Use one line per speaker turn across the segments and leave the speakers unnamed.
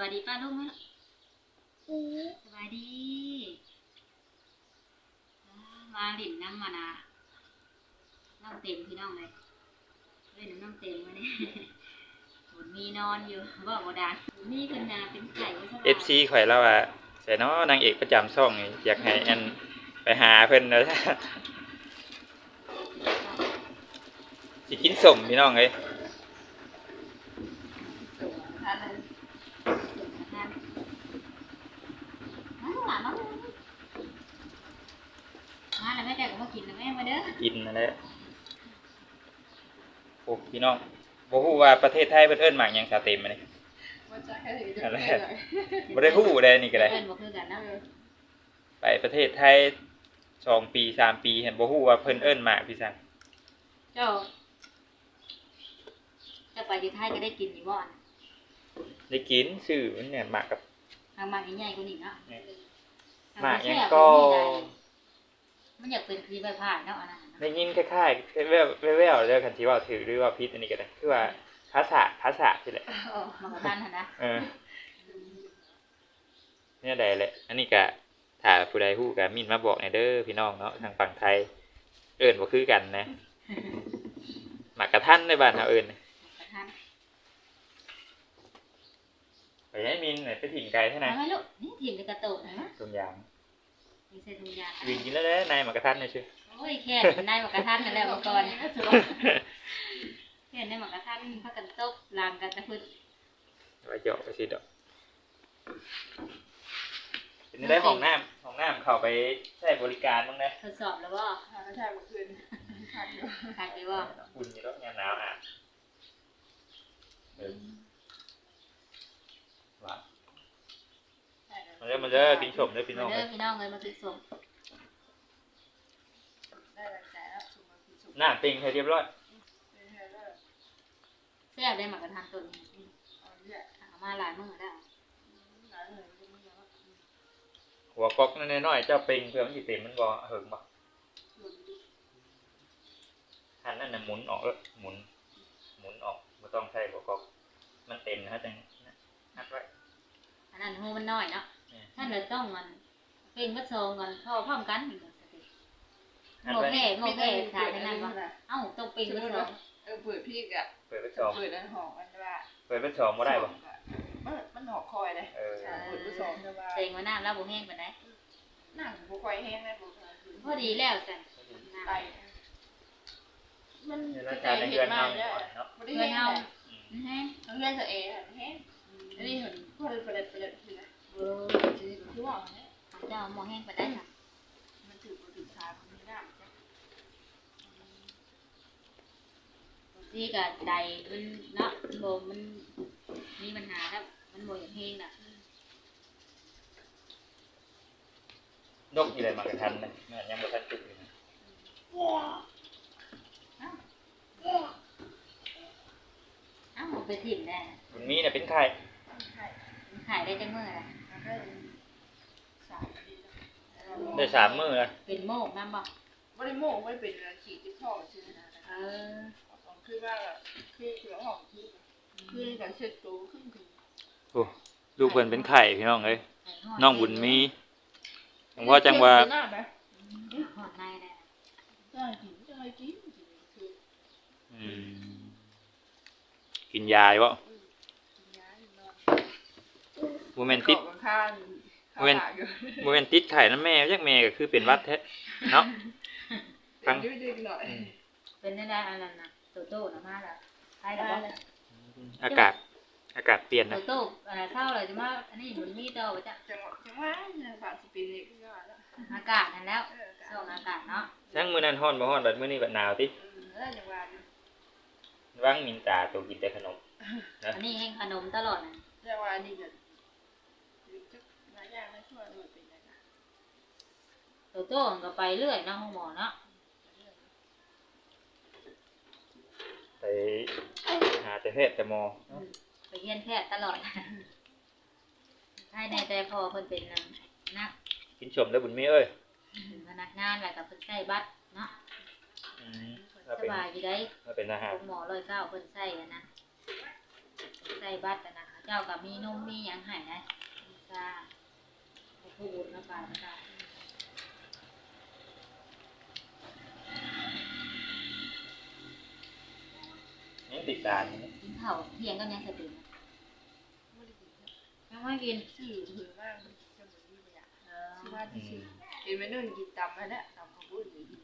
วัสดีป้าลุงไหมลูก
อือ
สวัสดีอ่ามาหลินน้ำมานะน้องเต็มพี่น้องเลยเล่นน้องเต็มมาเนี่ยบุญมีนอนอยู่บอกบ่ดาบุญมีขึ้นนาเป็นไก่ไว้ซะ
เอฟซีข่อยแล้วว่าใส่เนาะนางเอกประจำช่องนี่อยากให้อันไปหาเพิ่นเนาะสิกินสมพี่น้องเอ้ย
ส่งทานเลยส่งทานมาลูกหลานมาลูกมาแล้วแม่แกก็มากินแล้วแม่มาเด้ อ
กินนั่นแหละโอ้พี่น้องบ่ฮู้ว่าประเทศไทยเพิ่นเอิ้นหมากหยังชาเต็มมานี่
ว่าจะให้ถึงจะ
อะไร
ได้เลย
บ่ได้ฮู้เลยนี่ก็ได้
เพื่อนบ่คือกันนะ
ไปประเทศไทยสองปีสามปีเห็นบ่ฮู้ว่าเพิ่นเอิ้นหมากพี่ซัง
เจ้าเจะไปที่ไทยก็ได้กินอยู่บ่อน
ได้กินชื่อมันเนี่ยหมากกับ
ทางมากใหญ่ๆกว่านี้เนาะ
หมากหยัง
แซ่บ
ก็
ได้มันอยากเป็นคือใบผ่านเนาะอันนั้นน่ะ
ได้ยินคล้ายๆแว่วๆแว่วๆเด้อคันที่ว่าถือหรือว่าพิษอันนี้ก็ได้คือว่าภาษาภาษาสิแหละ
เออมันก็ทันหั่นนะ
เออเนี่ยใดแหละอันนี้ก็ถ้าผู้ใดฮู้ก็มินมาบอกในอยเด้อพี่น้องเนาะทางฝั่งไทย เอิ้นบ่คือกันนะหมากกระทันในบ้านเฮาเอิ้น
มันก็ทัน
ไปให้มินหน่อยไปถิ่นไกลเท่า
เอา
นั้น
ไหมลูกนี่ถิ่มในกระโตดนะ
ตุ่มยาง
มีใส่ถุงยาง
ยืนกินแล้วเด้อนายหมากกระทันหน่อยชื่อ
โอ้ยแค่มันได้หมากกระทันนั่นแหละเมื่อก่อนแค่ได้หมากกระทันพากันตบลางกันตะพึ่น
ไว้เจาะไปสิดอกเป็นได้ห้องน้ำห้องน้ำเข้าไปใช้บริการบ้างนะ
ทดสอบแล้วบ่
หาไม่ใช่เมื่อคืนขาดอยู่
คักเลยบ่
อุ่นอยู่แล้วยามหนาวอะเออว่ามันเริ่มมันเริ่มกินชมเด้อพี่น้อง
เด้อพี่น้องเลยมาติดส่ง
ได้หลายแสนแล้วสุกมาคือสุก
หน้าเต็งให้เรียบร้อย
เป็นไงเลิก
แซ่บได้หมากกระทันตัวนี้
เอาเนี่ย
หามาหลายมื้อแล้ว
หลายเลยยังไม่เยอะ
หัวก๊อกน้อยๆเจ้าเป่งเพื่อมันสิเต็มมันบ่เหิงบ่
หลุดดิ
หันนั่นน่ะหมุนออกเออหมุน หมุนออกบ่ต้องใช้หัวก๊อกมันเต็มนะฮะจังนะหัดไว้
อันนั้นหูมันน้อยเนาะ
เนี่ย
ท่านเลยต้องมันเป็นก็โซงกันเข้าพร้อมกันนี่ ก็สติ
หัด
โม
ไว้
เพ่โมเพ่ทายนั่นวะเอ้าต้องเป็นก็โซง
เออเปิดพี่กะ
เปิดไปสอง
เปิดอันหอมอันว่า
เปิดไปสองบ่ได้บ่
มันมันหอกคอยเลย
เออ
เปิดไปสองจะว่า
เต็งมาน้ำแล้วบ่แห้งปานใด
นั่งบุคอยแห้งได้บุคอย
พอดีแล้วจ้ะ
ไปมัน
เดี๋ยว
ก
รา
ระ
คา
จาย
ใน
เห็
เดือน
นมา
เฮา
เนี่ย
ก่อนเนาะ
ไม่ได้แห้งเลย
อืม
แห้ง
ทั้งเรื่องจะเอแห้งอันนี้เห็นพวกเราประเด็นประเด็นคือนะ
เออ
คือว่าเนี่ย
เจ้าหมอแห้งปานใดค่ะ
มันถือมันถือสายมันไม่ได้จ้ะ
ที่ก็ใดมันเนาะบ่มันมีปัญหาแล้วมันบ่อย่างแห้งน่ะ
นกอยู่เลยมากระทันนะแม่นยังบ่ทันจุกอยู่นะ
เอ้าไปถิ่มแน่
บุญมีน่ะเป็นไข่
ใช่
มันขายได้จังมื้อล่ะ
มันก็สายดีนะ
ได้สามมื้อแล้ว
เป็นโมกนำบ่
ไม่ได้โม่ไม่เป็นขีดที่ข้อชื่อนะ
เออ
ของ คือว่าคือคือของคือคือการเช็ดตัวขึ้นถึง
โอ้ลูกเพิ่นเป็นไข่พี่น้องเอ้ย
ไข่ฮด
น้องบุญมีจังว่าจังว่า
ห
อดในได้
ได้กินได้กินอื
มกินยาบ่
กินยาอยู่นอน
บ่แม่นติด
ข้างข้างอยู่
บ่แม่นติดไข่นำแม่จักแม่ก็คือเป็นวัดแท้เนาะฟัง
ยืดดึงหน่อย
เป็นได้ได้อันนั้นน่ะ โตโต้น่ะมาแล้วใครแล้วบ่
อากาศ อากาศเปลี่ยน
โต
นะ
โต้อันนั้นเข้าเลยจะมาอันนี้บุญมีต่อบ่จ้ะ
จังหวะจังหวะเนี่ยผ่านสปินเลยก็แล้ว
อากาศนั่นแล้ว
เออ
ช่วงอากาศเนาะ
ทั้งมื้อนั้นร้อนบ่ร้อนบัดมื้อนี้บัดหนาวติ
เออจังหวะ
วังมินตาตัวกินแต่ขนม
อันนี้แห้งขนมตลอดน่ะ
จังหวะนี่ก็จักหลายอย่างนะช่วยมันเป็นยังไง
โตโต้มันก็ไปเรื่อยเนาะห้องหมอเนาะ
ไปหาแต่แพทย์แต่หมอ
อืมไปเรียนแพทย์ตลอดให้ในแต่พอเพิ่นเป็นนั่นนัก
กินชมได้อบุญมีเอ้ย
พนักงานแล้วก็เพิ่นใช้บัตรเนาะ
อืมถ้า
ส
เป็น
บายอยู่ได้
ถ้าเป็นอาหาร
คุณหมอร้อยเก้าเพิ่นใช้อันนะใช้บัตรอันนะเจ้าเจ้ากับมีนมมีหยังให้ได้จ้าไปพูดแล้วไปจ้า
นี่ติดตามนี่
กินข้าวเที่ยงก็ยังสติ
ไม่ได้กิน
ยังไม่กิน
สื่อหือมากจะเหมือนมีประหยัด
เออ
ชื่อว่าที่ชื่อกินไม่นึ่งกินตำมาแล้วตำข้าวปุ้นอยู่ดี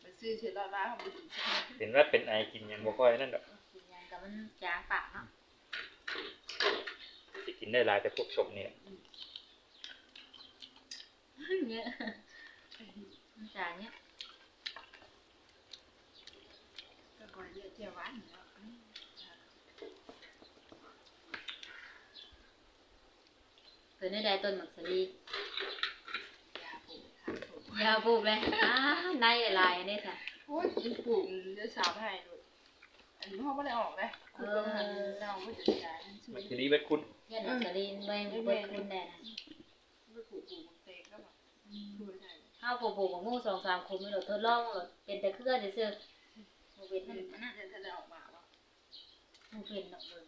ไปซื้อเชื้อราบ้าของบุตรใช่ไหม
เห็นว่าเป็นไอกินยังบ่ค่อยนั่นดอก
กินหยังกับมันจางปากเนาะ
สิกินได้หลายแต่พวกชมเนี่ย
เยอะมันจางเนี้ย
ก็ก่อนเยอะเจียวหวาน แล้ว
เกิดในใดต้นหมักสลี
ยาปลูกทางปลูก
ยาปลูกเลยอ้าในลายอันนี้ค่ะ
โอ้ยปลูกจะสาวให้ด้วยอันนี้พ่อไม่ได้ออกเลยคุณต้องหันเราไม่จะใช้ชื่อ
มันคือดีเบ็ดคุณ
เย็นหมักสลีนใบเบิดคุณได้นะ
ไม่ปลูกปลูกเตงก็แบบช่วยได้
ข้าวปลูกปลูกของงูสองสามคุมไม่หลดทดลองหลดเป็นแต่เครื่องเซื่อๆมันเป็น
มั
นั่
น
นนะ
จะจะออกมาว่า
มันเป็นดอกเบิ่ง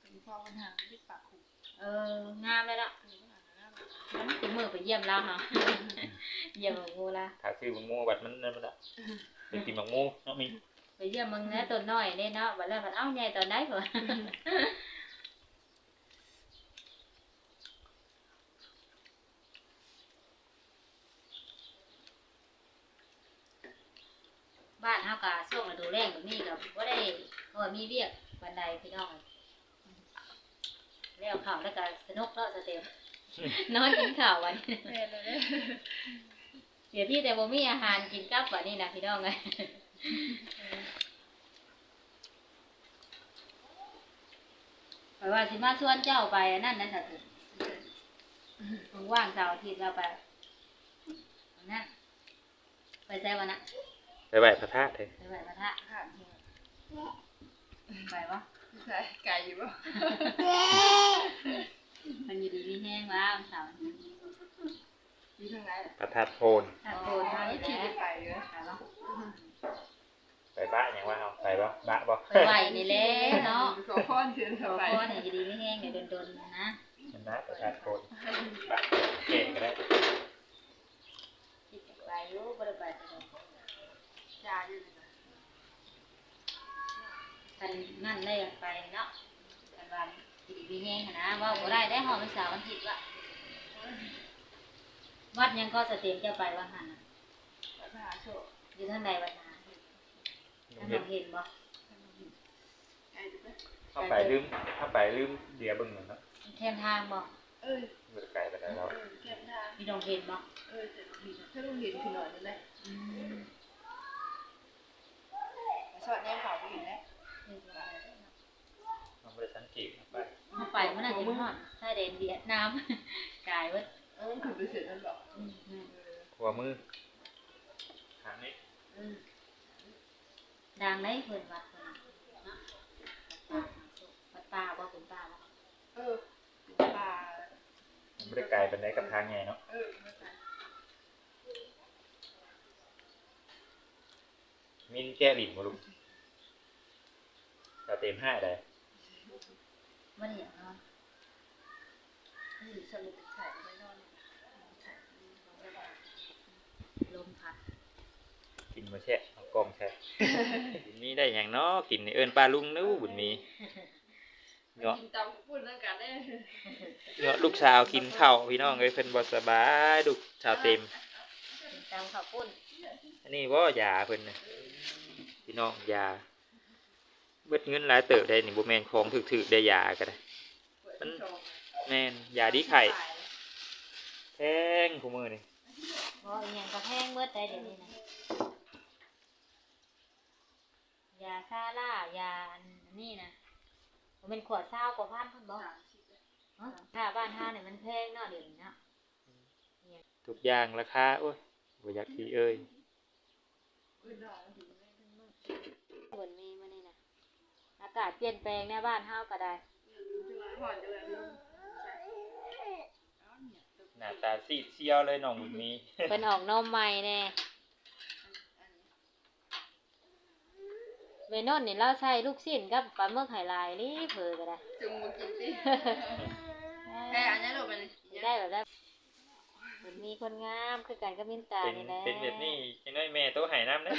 เป็นพ่อปัญหาที่ปากคุ
เอองามเลยล่ะ
คือปัญหาหน้า
มันเป็นมือไปเยี่ยมแล้วค่ะเยี่ยมของงูละ
ถ้าซื้อมังมูบัดมันนั่นมันละไปกินมังมูเนาะมี
ไปเยี่ยมมึงนะตัวน้อยเนี่ยเนาะบัดแล้วบัดเอ้าใหญ่ตอนไหนเหรอบ้านเฮากะช่วงฤดูแล้งแบบนี้กับว่าได้เพราะว่ามีเวียกบันไดพี่น้อง แล้วข่าวแล้วก็สนุกเนาะสเต็มนอนกินข้าววัน
แม่เลย
เดี๋ยวที่แต่บ่มีอาหารกินกับวันนี้นะพี่น้องไงไปว่าสิมาชวนเจ้าไปอันนั่นนะสัตว์มึงว่างเสาร์อาทิตย์เราไปวันนั้นไปใส่วันนั้น
ไปไหว้พระธาตุเลย
ไปไหว้พระธาตุ
ขาด
ไปวะ
ใช่ไก่อยู่ป่ะ
มันอยู่ดีมีแห้งว่าวันเสาร์อาทิตย์
อยู่ทางไหน
พระธาตุโพน
ถ้าโกนเท่านี้
ขี่
แหละ
ไปเลย
ไปวะ
ไปบ้านยังว่าเอาไปบ่บ้าบ่
ไปไหวนี่แหละเนาะ
ขอพ่อนเชิญ
ขอ
ไป
พรให้อยู่ดีมีแห้งเดี๋ยวโดนๆนะ
มันนะพระธาตุโพนบ้านเก่งก็ได้
คิดจะไปอยู่บ่ได้ไปแต่ก็
ยาอยู่เลยนะ
คันนั่นได้ไปเนาะกันวันอยู่ดีมีแห้งหั้นนะว่าบ่ได้ได้หอมวันเสาร์วันอาทิตย์วะวัดยังก็สเต็มจะไปว่าหันน่ะ
มหาโชค
อยู่ทางใดวัดนาท่าน
เห็
ม
น
องเห็นบ่
ไก่ดูไหม
เข้าไปลืมเข้าไปลืมเดียเบิ่งหน่อยเนาะ
แคมทางบ่
เอ้ย
เบิ่งไกลไปแล้วเรา
เออแก้มทาง
มีดองเห็นบ่
เออแต่ลูกหินถ้าลูกหินคือหน่อยนึงเลย
อืม
สอดแนมเขาไปหินได้
เห็นบ่
เราไม่ได้สังเกต ไป
มาไปมันน่าจะฮอดชายแดนเวียดนามกายเว้ย
เออคือไปเสร็จแล้วหรอ
อืมอืม
หัวมือทางนี้
อืมดังได้เพิ่นวัดเพิ่นเนาะวัดป่าบ่เป็นป่าบ่
เออปลา
มันไม่ได้ไกลไปไหนกับทางไงเนาะ
เออไม่ไป
มินแก้หลินมาลุกเราเต็มห้าได้
บ่ได้หยังเนาะ
นี่สรุปถ่ายไม่นอนถ่าย
ลมพัด
กินมาแช่เอากล้องแช่บุญมีได้อย่างเนาะกินนี่เอิ้นปลาลุงนู้บุญมีเนาะ
กินตำพูดเรื่องการได้
เนาะลูกสาวกินข้าวพี่น้องเอ้ยเพิ่นบ่สบายลูกสาวเต็ม
เป็นตามข้าวปุ้น
อันนี้บ่ยาเพิ่นน่ะพี่น้องยาเบิดเงินหลายเติบได้นี่บ่แม่นของถึกๆได้ยาก็ได้แม่นยาดีไข่แพงคู่มือนี่
บ่อีหยังก็แพงเบิดได้เดี๋ยวนี้นะยาซาร่ายาอันนี้นะมันเป็นขวดเศร้ากว่าพันเพิ่นบ่เนาะถ้าบ้านเฮาเนี่ยมันแพงเนาะเดี๋ยวนี้เนาะ
ทุกอย่างราคาโอ้ยบ่อยากสิเอ้ย
ฝนมีมานี่นะ อากาศเปลี่ยนแปลงในบ้านเฮาก็ได้
หน้าตาซีดเซียวเลยน้องบุญมี
เพิ่นออกนมใหม่แน่เวนอนนี่เราใช้ลูกชิ้นกับปลาหมึกไหลายนี่เผลอก็ได้
จุงมากินสิแค่อันนี้ลูกมัน
ได้แบบได้มันมีคนงามคือกันกับมินตา
เป็น
นี่แหละ
เป็นแบบนี้จังได๋แม่โตให้น้ำได้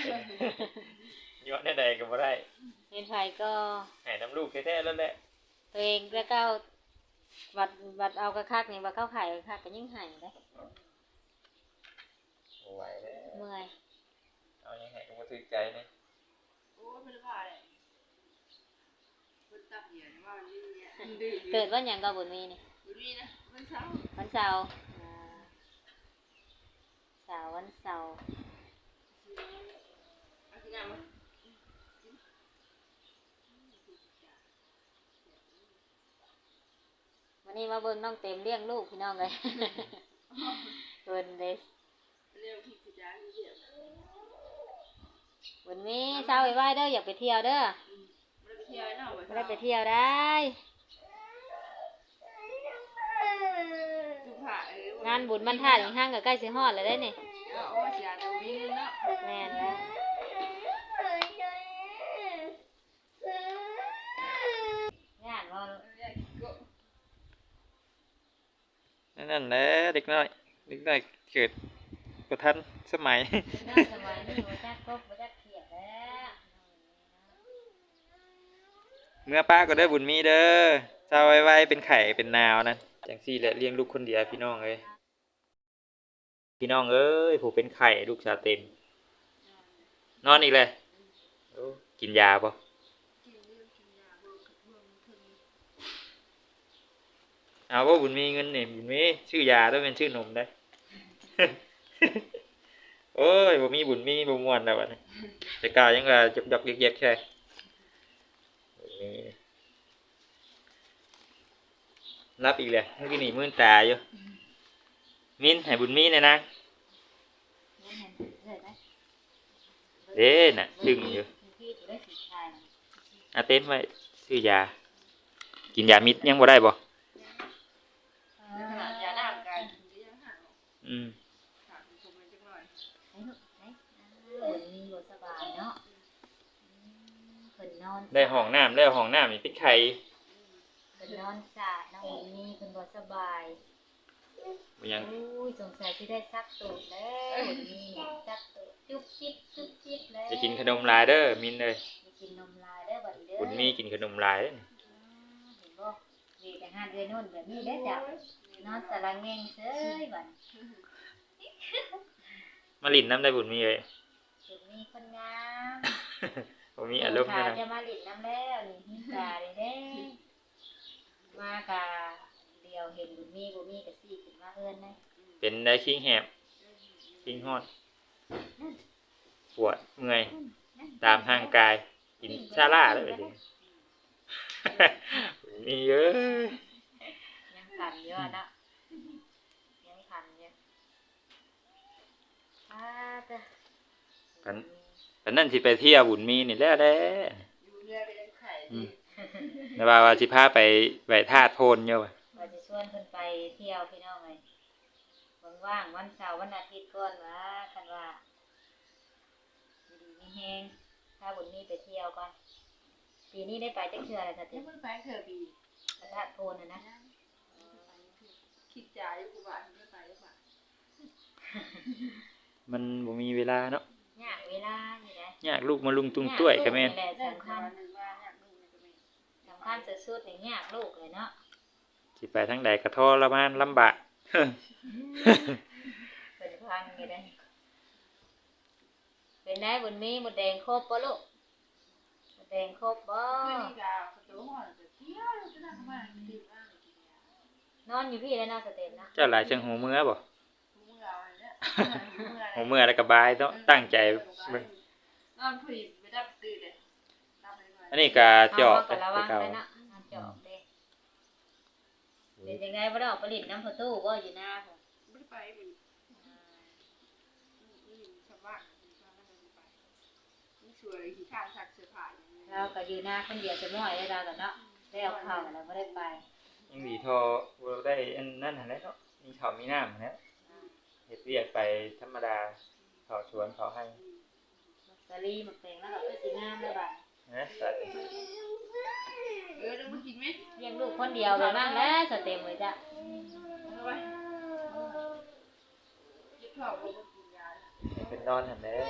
เป็นย้อนได้ใดก็บ่ได้
เป็นไผก็
ให้น้ำลูกแท้ๆแล้วแหละ
ตัวเองแล้วก็เอาบัดบัดเอากระคักนี่บัดเข้าไข่กระคักก็ยิ่งไห้ได้
บ่ไหวแล้ว
เมื่อย
เอายังไงก็บ่ถึกใจนี่
โอ้ไม่ได้ว่าเลยคนตับเหยียดว่ามันดื้อเนี่ยดื้อ
เกิดวันหยังก็บุญมีนี่
ดูดีนะมันเศร้า
วันเสาร์อ่าเสาร์วันเสาร์
เอาที่ไหนมา
นนี้มาเบิ่งน้องเต็มเลี้ยงลูกพี่น้องเลยเบิ่นเด้
เรียกพี่จ้าที่เหยียด
บุญมีเช้าไว้ไว้เด้ออยากไปเที่ยวเด้อ
มันไปเที่ยวเนาะ
ไม่ได้ไปเที่ยวได้
ดูผ่าเอองา
นบุญบรรทัดอีกห้างก็ใกล้สิฮอดแล้วได้นี่
เอาเอาเสียแต่วิ่งเนาะ
แม่นแล้วงานว่า
นั่นแหละเด็กน้อยเด็กน้อยเกิดบ่ทันสมัย
น่าสมัยนี้บ่จักกบบ่จักเขียดแล้ว
เมื่อป้าก็ได้บุญมีเด้อเจ้าไว้ไว้เป็นไข่เป็นนาวนะจังซี่แหละเลี้ยงลูกคนเดียวพี่น้องเอ้ยพี่น้องเอ้ยผูเป็นไข่ลูกชาเต็ม นอนอีกเลยกินยาปะ เอาว่าบุญมีเงินนี่บุญมีชื่อยาต้องเป็นชื่อนมได้โอ้ยบ่มีบุญมีบ่ม่วนแล้วบัดนี้แต่กายังว่าจกจกๆเย็กๆแค่บุญมีรับอีกเลยเมื่อกี้นี่มื่นตาอยู่มินให้บุญมีหน่อยนะเด้น่ะดึงอยู่อาเต็มไว้ซื้อยา กินยามิดยังบ่ได้บ่
ขนาดยาหน้ากันยัง ห่าง
อืม
ห่างผมมันจังหน่อย
บุญมีบ่สบายเนาะเพิ่นนอน
ได้ห้องน้ำได้ห้องน้ำนี่เป็นไข่
เพิ่นนอนสาดน้องบุญมีเพิ่นบ่สบาย
บ่ยัง
อุ้ยสงสัยที่ได้ซักตูดแล้วบุญมีซักตูดจุ๊บจิ๊บจุ๊บจิ๊บแล้ว
จะกินขนมลายเด้อมินเลย
จะกินนมลายได้อบัดนี้เด้อ
บุญมีกินขนมลายเด้อ
เห็นบ่มีแต่ห้านเดือนนู่นแบบนี้ได้อจ้ะ นอนสลังเงงเซ้ยบัด
มาลินน้ำได้บุญมีเลย
บุญมีคนงาม
บ่มีอารมณ์
ขา
นะ
จะมาหลินน้ำแล้วนี่มีตาเลยเด้มากะเดียวเห็นบุญมีบุญมีกะซี่ขึ้นมาเฮือนนะ
เป็นได้คิงแหบคิงฮอดปวดเมื่อยตามห่างกายกินชาล่าเลยบุญมีเอ้ย
ยัง ขันเยอะนะยังขันเยอะอ่าจ้ะ
ปันปันนั่นสิไปเที่ยวบุญมีนี่แล้วแหละ
อยู่เรื่อยไปยังไข่
อืมแล้วว่าว่าสิพาไปไหว้ธาตุโพนอยู่ว่ะ
ว่าจะชวนเพิ่นไปเที่ยวพี่น้องเลยว่างๆวันเสาร์วันอาทิตย์ก่อนว่าคันว่าอยู่ดีมีแฮงถ้าบุญมีไปเที่ยวก่อนปีนี้ได้ไปจักเทื่ออะไรสักที
ยังไม่ไปเธอบี
พระธาตุโพนน่ะนะ
คิดจ่ายอยู่กูบ้านไม่ไปหรือเปล่า
มันบ่มีเวลาเนาะ
ยากเวลาอยู่นะ
ยากลูกมาลุงตุงต้วยก็แม่น
ยากลูนี่แหละ
ได้
สำ
ครั
คั
บ
ญ
หนึ่งว่าเนี่ยมึงมันจะไม่
สำคัญสุดๆนี่ยากลูกเลยเนาะ
สิไปทางใดก็ทรมานลำบาก
เป็นพังอยู่ได้เป็นได้บุญมีหมดแดงครบปะลูกหมดแดงครบบ่
เพื่อนนี่ก็ประตูห้องจะเที่ยวจะนั่งมาดื่มน้ำกินยาน
อนอยู่พี่แล้วเนาะสเต็ปนะ
เจ้าหลายเชิงหูเมื่อบ่
มึงเอาเนี่ย
หูเมื่อแล้วก็บายต้องตั้งใจเบิ่ง
นอนผู้หญิงไม่ได้ตื่นเลยรับไปหน่อย
อันนี้ก็จอบ
เาก็ระ
ไป
วัง
เก่า
เลยเนาะเอาจอบเด้เป็นยังไงบ่ได้ออกผลิตน้ำประตูบ่อยู่หน้าผม
ไม่ได้ไปมันนี่ชาวบ้านชาวบ้านไม่ได้ไปนี่สวยขี้ข้างสักเสื้อผ้าอย่างนี้
เราก็อยู่หน้าคนเดียวจะม่อยได้เรากันเนาะได้เอาเข้าแล้วบ่ได้ไป
ยังดีทอบ่ได้อันนั้นหั่นแหละเนาะมีข้าวมีน้ำหั่นแหละเฮ็ดเวียกไปธรรมดาเขาสวนเขาให้
มักสลีมักแตงแล้วก็คือสิงามแล้วบัด
เอฮะสัตว์
เออแล้วมากินไหม
เลี้ยงลูกคนเดียวไปบ้างแล้วสเต็มเลยจ้ะ
เอาไปเจ็บท้องบ่กินยา
เป็นนอนหันแหล้ว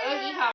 เออกินข้าว